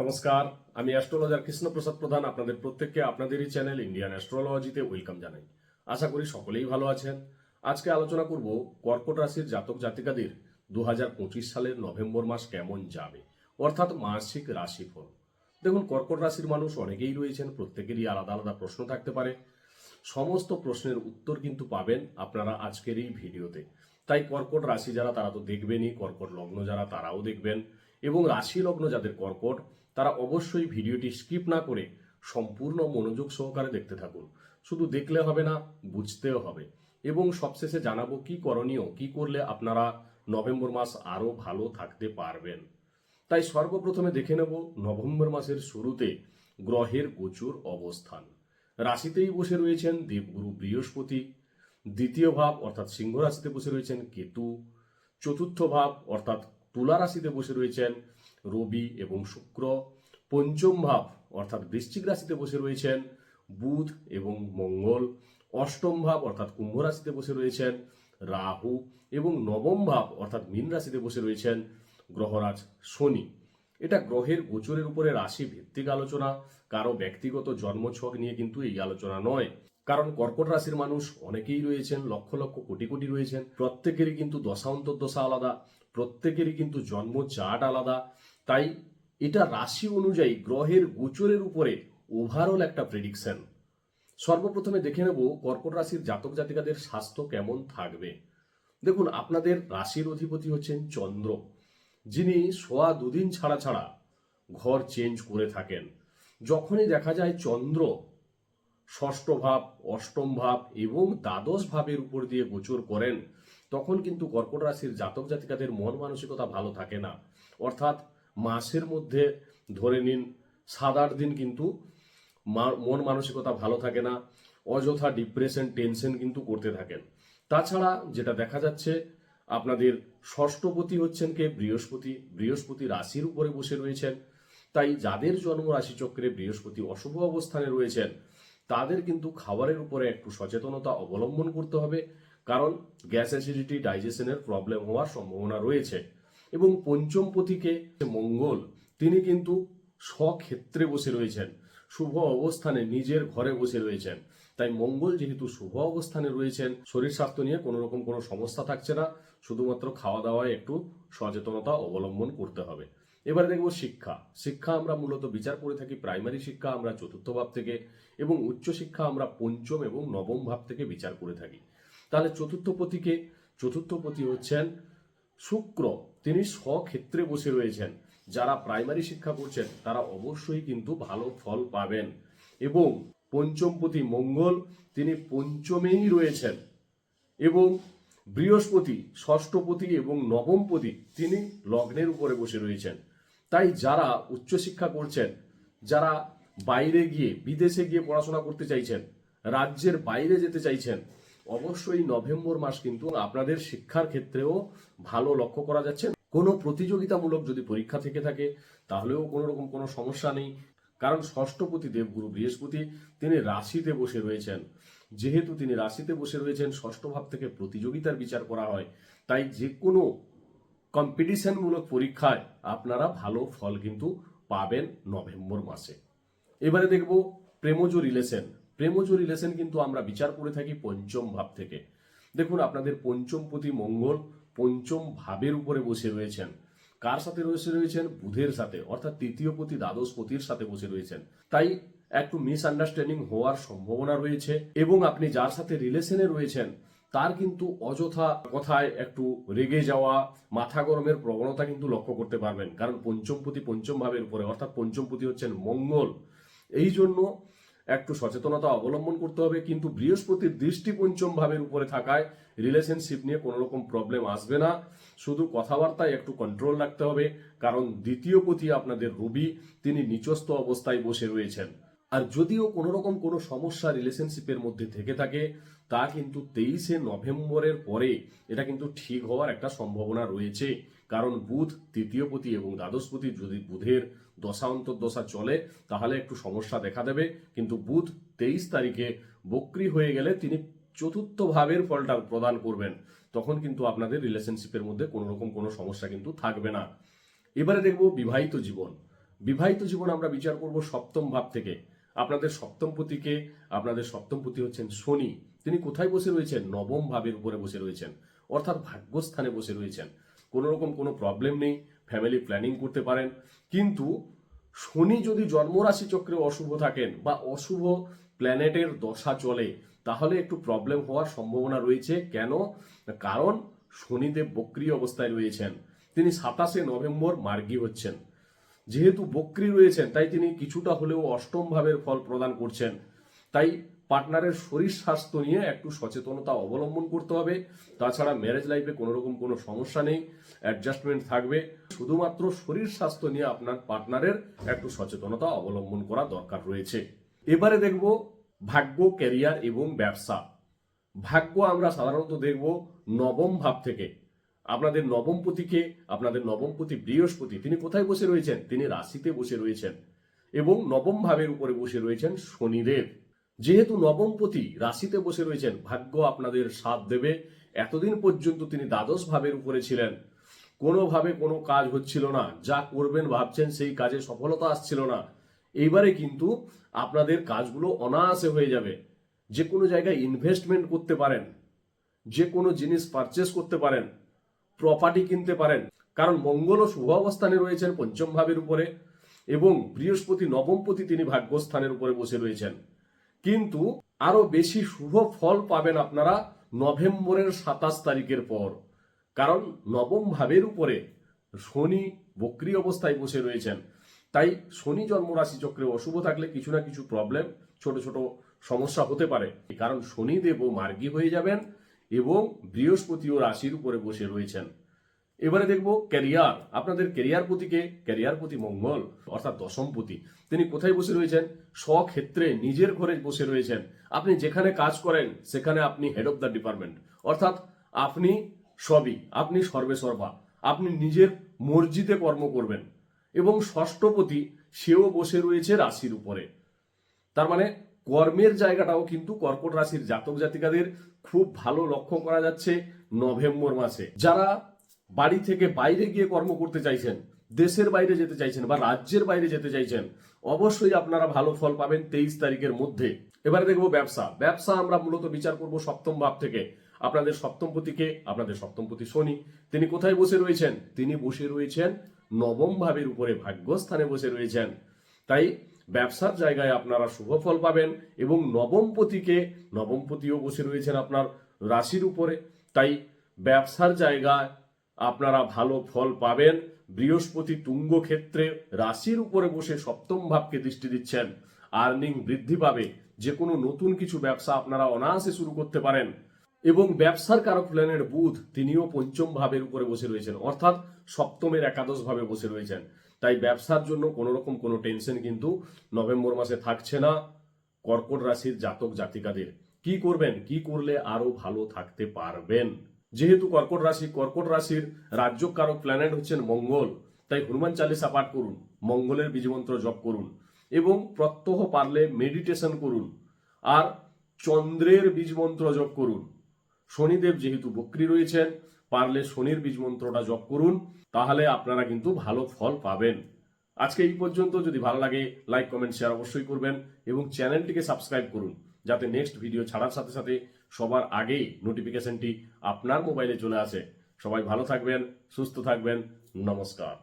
নমস্কার, আমি অ্যাস্ট্রোলজার কৃষ্ণপ্রসাদ প্রধান, আপনাদের প্রত্যেককে আপনাদেরই চ্যানেল ইন্ডিয়ান অ্যাস্ট্রোলজিতে ওয়েলকাম জানাই। আশা করি সকলেই ভালো আছেন। আজকে আলোচনা করব কর্কট রাশির জাতক জাতিকাদের দু হাজার পঁচিশ সালের নভেম্বর মাস কেমন যাবে, অর্থাৎ মাসিক রাশিফল। দেখুন, কর্কট রাশির মানুষ অনেকেই রয়েছেন, প্রত্যেকেরই আলাদা আলাদা প্রশ্ন থাকতে পারে। সমস্ত প্রশ্নের উত্তর কিন্তু পাবেন আপনারা আজকের এই ভিডিওতে। তাই কর্কট রাশি যারা, তারা তো দেখবেনই, কর্কট লগ্ন যারা, তারাও দেখবেন। এবং রাশি লগ্ন যাদের কর্কট তারা অবশ্যই ভিডিওটি স্কিপ না করে সম্পূর্ণ মনোযোগ সহকারে দেখতে থাকুন। শুধু দেখলে হবে না, বুঝতেও হবে। এবং সবশেষে জানাব কি করণীয়, কি করলে আপনারা নভেম্বর মাস আরও ভালো থাকতে পারবেন। তাই সর্বপ্রথমে দেখে নেব নভেম্বর মাসের শুরুতে গ্রহের প্রচুর অবস্থান। রাশিতেই বসে রয়েছেন দেবগুরু বৃহস্পতি, দ্বিতীয় ভাব অর্থাৎ সিংহ রাশিতে বসে রয়েছেন কেতু, চতুর্থ ভাব অর্থাৎ তুলা রাশিতে বসে রয়েছেন রবি এবং শুক্র। পঞ্চম ভাব, অর্থাৎ বৃশ্চিক রাশিতে বসে রয়েছেন বুধ এবং মঙ্গল। অষ্টম ভাব, অর্থাৎ কুম্ভ রাশিতে বসে রয়েছেন রাহু এবং নবম ভাব, অর্থাৎ মীন রাশিতে বসে রয়েছেন গ্রহরাজ শনি। এটা গ্রহের গোচরের উপরে রাশি ভিত্তিক আলোচনা, কারও ব্যক্তিগত জন্মছক নিয়ে কিন্তু এই আলোচনা নয়। কারণ কর্কট রাশির মানুষ অনেকেই রয়েছেন, লক্ষ লক্ষ কোটি কোটি রয়েছেন। প্রত্যেকেরই কিন্তু দশা আলাদা। প্রত্যেকেরই কিন্তু জন্ম চার্ট আলাদা। তাই এটা রাশি অনুযায়ী গ্রহের গোচরের উপরে ওভারঅল একটা প্রেডিকশন সর্বপ্রথমে দেখে নেব কর্কট রাশির জাতক জাতিকাদের স্বাস্থ্য কেমন থাকবে। দেখুন, আপনাদের রাশির অধিপতি হচ্ছেন চন্দ্র, যিনি সোয়া দুদিন ছাড়া ছাড়া ঘর চেঞ্জ করে থাকেন। যখনই দেখা যায় চন্দ্র ষষ্ঠ ভাব, অষ্টম ভাব এবং দ্বাদশ ভাবের উপর দিয়ে গোচর করেন তখন কিন্তু কর্কট রাশির জাতক জাতিকাদের মন মানসিকতা ভালো থাকে না। অর্থাৎ মাসের মধ্যে ধরে নিন সাত আট দিন কিন্তু মন মানসিকতা ভালো থাকে না, অযথা ডিপ্রেশন টেনশন কিন্তু করতে থাকেন। তাছাড়া যেটা দেখা যাচ্ছে, আপনাদের ষষ্ঠপতি হচ্ছেন কে? বৃহস্পতি। বৃহস্পতি রাশির উপরে বসে রয়েছেন। তাই যাদের জন্ম রাশিচক্রে বৃহস্পতি অশুভ অবস্থানে রয়েছেন, তাদের কিন্তু খাবারের উপরে একটু সচেতনতা অবলম্বন করতে হবে। কারণ গ্যাস অ্যাসিডিটি, ডাইজেশনের প্রবলেম হওয়ার সম্ভাবনা রয়েছে এবং পঞ্চম পতিকে মঙ্গল, তিনি কিন্তু স্বক্ষেত্রে বসে রয়েছেন, শুভ অবস্থানে নিজের ঘরে বসে রয়েছেন। তাই মঙ্গল যেহেতু শুভ অবস্থানে রয়েছেন, শরীর স্বাস্থ্য নিয়ে কোনো রকম কোনো সমস্যা থাকছে না, শুধুমাত্র খাওয়া দাওয়ায় একটু সচেতনতা অবলম্বন করতে হবে। এবারে দেখব শিক্ষা। শিক্ষা আমরা মূলত বিচার করে থাকি, প্রাইমারি শিক্ষা আমরা চতুর্থ ভাব থেকে এবং উচ্চ শিক্ষা আমরা পঞ্চম এবং নবম ভাব থেকে বিচার করে থাকি। তাহলে চতুর্থ পতিকে চতুর্থ পতি হচ্ছেন শুক্র। তিনি স্বক্ষেত্রে বসে রয়েছেন। যারা প্রাইমারি শিক্ষা করছেন, তারা অবশ্যই কিন্তু ভালো ফল পাবেন। এবং পঞ্চমপতি মঙ্গল, তিনি পঞ্চমেই রয়েছেন। এবং বৃহস্পতি ষষ্ঠপতি এবং নবমপতি তিনি লগ্নের উপরে বসে রয়েছেন। তাই যারা উচ্চশিক্ষা করছেন, যারা বাইরে গিয়ে, বিদেশে গিয়ে পড়াশোনা করতে চাইছেন, রাজ্যের বাইরে যেতে চাইছেন অবশ্যই নভেম্বর মাস কিন্তু আপনাদের শিক্ষার ক্ষেত্রেও ভালো লক্ষ্য করা যাচ্ছে। কোনো প্রতিযোগিতামূলক যদি পরীক্ষা থেকে থাকে, তাহলেও কোনো রকম কোনো সমস্যা নেই। কারণ ষষ্ঠপতি দেবগুরু বৃহস্পতি, তিনি রাশিতে বসে রয়েছেন। যেহেতু তিনি রাশিতে বসে রয়েছেন, ষষ্ঠ ভাব থেকে প্রতিযোগিতার বিচার করা হয়। তাই যে কোনো কম্পিটিশনমূলক পরীক্ষায় আপনারা ভালো ফল কিন্তু পাবেন নভেম্বর মাসে। এবারে দেখব প্রেমজ রিলেশন। প্রেমজ রিলেশন কিন্তু আমরা বিচার করে থাকি পঞ্চম ভাব থেকে। দেখুন, আপনাদের পঞ্চম পতি মঙ্গল পঞ্চম ভাবের উপরে বসে রয়েছেন। কার সাথে বসে রয়েছেন? বুধের সাথে, অর্থাৎ তৃতীয় পতি দ্বাদশ পতির সাথে বসে রয়েছেন। তাই একটু মিসআন্ডারস্ট্যান্ডিং হওয়ার সম্ভাবনা রয়েছে এবং আপনি যার সাথে রিলেশনে রয়েছেন, তার কিন্তু অযথা কথায় একটু রেগে যাওয়া, মাথা গরমের প্রবণতা কিন্তু লক্ষ্য করতে পারবেন। কারণ পঞ্চমপতি পঞ্চম ভাবের উপরে, অর্থাৎ পঞ্চমপতি হচ্ছেন মঙ্গল। এই জন্য একটু সচেতনতা অবলম্বন করতে হবে, কিন্তু বৃহস্পতির দৃষ্টি পঞ্চম ভাবের উপরে থাকায় রিলেশনশিপ নিয়ে কোনো রকম প্রবলেম আসবে না। শুধু কথাবার্তায় একটু কন্ট্রোল রাখতে হবে, কারণ দ্বিতীয় পতি আপনাদের রবি, তিনি নিচস্থ অবস্থায় বসে রয়েছেন। আর যদিও কোনো রকম কোনো সমস্যা রিলেশনশিপের মধ্যে থেকে থাকে, তা কিন্তু তেইশে নভেম্বরের পরে এটা কিন্তু ঠিক হওয়ার একটা সম্ভাবনা রয়েছে। কারণ বুধ তৃতীয়পতি এবং দ্বাদশপতি যদি বুধের দশা অন্তর্দশা চলে, তাহলে একটু সমস্যা দেখা দেবে। কিন্তু বুধ তেইশ তারিখে বক্রি হয়ে গেলে তিনি চতুর্থ ভাবের ফলটা প্রদান করবেন। তখন কিন্তু আপনাদের রিলেশনশিপের মধ্যে কোনো রকম কোনো সমস্যা কিন্তু থাকবে না। এবারে দেখব বিবাহিত জীবন। বিবাহিত জীবন আমরা বিচার করব সপ্তম ভাব থেকে। আপনাদের সপ্তমপতিকে আপনাদের সপ্তমপতি হচ্ছেন শনি। তিনি কোথায় বসে রয়েছেন? নবম ভাবের উপরে বসে রয়েছেন। অর্থাৎ ভাগ্যস্থানে বসে রয়েছেন। কোনো রকম কোনো প্রবলেম নেই। ফ্যামিলি প্ল্যানিং করতে পারেন। কিন্তু শনি যদি জন্মরাশি চক্রে অশুভ থাকেন বা অশুভ প্ল্যানেটের দশা চলে, তাহলে একটু প্রবলেম হওয়ার সম্ভাবনা রয়েছে। কেন? কারণ শনিদেব বক্রি অবস্থায় রয়েছেন। তিনি সাতাশে নভেম্বর মার্গী হচ্ছেন। যেহেতু বক্রি রয়েছেন, তাই তিনি কিছুটা হলেও অষ্টম ভাবের ফল প্রদান করছেন। তাই পার্টনারের শরীর স্বাস্থ্য নিয়ে একটু সচেতনতা অবলম্বন করতে হবে। তাছাড়া ম্যারেজ লাইফে কোনো রকম কোনো সমস্যা নেই অ্যাডজাস্টমেন্ট থাকবে। শুধুমাত্র শরীর স্বাস্থ্য নিয়ে আপনার পার্টনারের একটু সচেতনতা অবলম্বন করা দরকার রয়েছে। এবারে দেখব ভাগ্য ক্যারিয়ার এবং ব্যবসা। ভাগ্য আমরা সাধারণত দেখব নবম ভাব থেকে। আপনাদের নবমপতিকে আপনাদের নবমপতি বৃহস্পতি, তিনি কোথায় বসে রয়েছেন? তিনি রাশিতে বসে রয়েছেন এবং নবম ভাবের উপরে বসে রয়েছেন শনিদেব। যেহেতু নবমপতি রাশিতে বসে রয়েছেন, ভাগ্য আপনাদের সাথ দেবে। এতদিন পর্যন্ত তিনি দ্বাদশ ভাবের উপরে ছিলেন। কোনোভাবে কোনো কাজ হচ্ছিল না। যা করবেন ভাবছেন সেই কাজে সফলতা আসছিল না। এইবারে কিন্তু আপনাদের কাজগুলো অনায়াসে হয়ে যাবে। যে কোনো জায়গায় ইনভেস্টমেন্ট করতে পারেন। যে কোনো জিনিস পারচেস করতে পারেন। প্রপার্টি কিনতে পারেন। কারণ মঙ্গল ও শুভ অবস্থানে রয়েছেন পঞ্চম ভাবের উপরে এবং বৃহস্পতি নবমপতি তিনি ভাগ্যস্থানের উপরে বসে রয়েছেন। কিন্তু আরও বেশি শুভ ফল পাবেন আপনারা নভেম্বরের সাতাশ তারিখের পর। কারণ নবম ভাবের উপরে শনি বক্রি অবস্থায় বসে রয়েছেন। তাই শনি জন্মরাশি চক্রে অশুভ থাকলে কিছু না কিছু প্রবলেম ছোট ছোট সমস্যা হতে পারে। কারণ শনিদেবও মার্গী হয়ে যাবেন এবং বৃহস্পতিও রাশির উপরে বসে রয়েছেন। এবারে দেখব ক্যারিয়ার। আপনাদের ক্যারিয়ার পতিকে ক্যারিয়ার পতি মঙ্গল, অর্থাৎ দশম দশমপতি তিনি কোথায় বসে রয়েছেন? স্বক্ষেত্রে নিজের ঘরে বসে রয়েছেন। আপনি যেখানে কাজ করেন, সেখানে আপনি হেড অফ দ্য ডিপার্টমেন্ট অর্থাৎ আপনি সবই, আপনি সর্বে সর্বা আপনি নিজের মর্জিতে কর্ম করবেন। এবং ষষ্ঠপতি সেও বসে রয়েছে রাশির উপরে। তার মানে কর্মের জায়গাটাও কিন্তু কর্কট রাশির জাতক জাতিকাদের খুব ভালো লক্ষ্য করা যাচ্ছে নভেম্বর মাসে। যারা বাড়ি থেকে বাইরে গিয়ে কর্ম করতে চাইছেন, দেশের বাইরে যেতে চাইছেন বা রাজ্যের বাইরে যেতে চাইছেন, অবশ্যই আপনারা ভালো ফল পাবেন তেইশ তারিখের মধ্যে। এবারে দেখব ব্যবসা। ব্যবসা আমরা মূলত বিচার করব সপ্তম ভাব থেকে। আপনাদের সপ্তমপতিকে আপনাদের সপ্তমপতি শনি, তিনি কোথায় বসে রয়েছেন? তিনি বসে রয়েছেন নবম ভাবের উপরে ভাগ্যস্থানে বসে রয়েছেন। তাই ব্যবসার জায়গায় আপনারা শুভ ফল পাবেন এবং নবমপতিকে নবমপতিও বসে রয়েছেন আপনার রাশির উপরে। তাই ব্যবসার জায়গায় আপনারা ভালো ফল পাবেন। বৃহস্পতি তুঙ্গ ক্ষেত্রে রাশির উপরে বসে সপ্তম ভাবকে দৃষ্টি দিচ্ছেন। আর্নিং বৃদ্ধি পাবে। যে কোনো নতুন কিছু ব্যবসা আপনারা অনায়াসে শুরু করতে পারেন। এবং ব্যবসার কারক প্ল্যানের বুধ তিনিও পঞ্চম ভাবের উপরে বসে রয়েছেন। অর্থাৎ সপ্তমের একাদশ ভাবে বসে রয়েছেন। তাই ব্যবসার জন্য কোনো রকম কোনো টেনশন কিন্তু নভেম্বর মাসে থাকছে না কর্কট রাশির জাতক জাতিকাদের। কি করবেন? কি করলে আরও ভালো থাকতে পারবেন? যেহেতু কর্কট রাশি, কর্কট রাশির রাজ্যকারক প্ল্যানেট হচ্ছেন মঙ্গল, তাই হনুমান চালিসা পাঠ করুন, মঙ্গলের বীজমন্ত্র জপ করুন এবং প্রত্যহ পারলে মেডিটেশন করুন আর চন্দ্রের বীজমন্ত্র জপ করুন। শনিদেব যেহেতু বক্রি রয়েছেন, পারলে শনির বীজ মন্ত্রটা জপ করুন, তাহলে আপনারা কিন্তু ভালো ফল পাবেন। আজকে এই পর্যন্ত, যদি ভালো লাগে লাইক কমেন্ট শেয়ার অবশ্যই করবেন এবং চ্যানেলটিকে সাবস্ক্রাইব করুন, যাতে নেক্সট ভিডিও ছাড়ার সাথে সাথে সবার আগেই নোটিফিকেশনটি আপনার মোবাইলে চলে আসে। সবাই ভালো থাকবেন সুস্থ থাকবেন নমস্কার।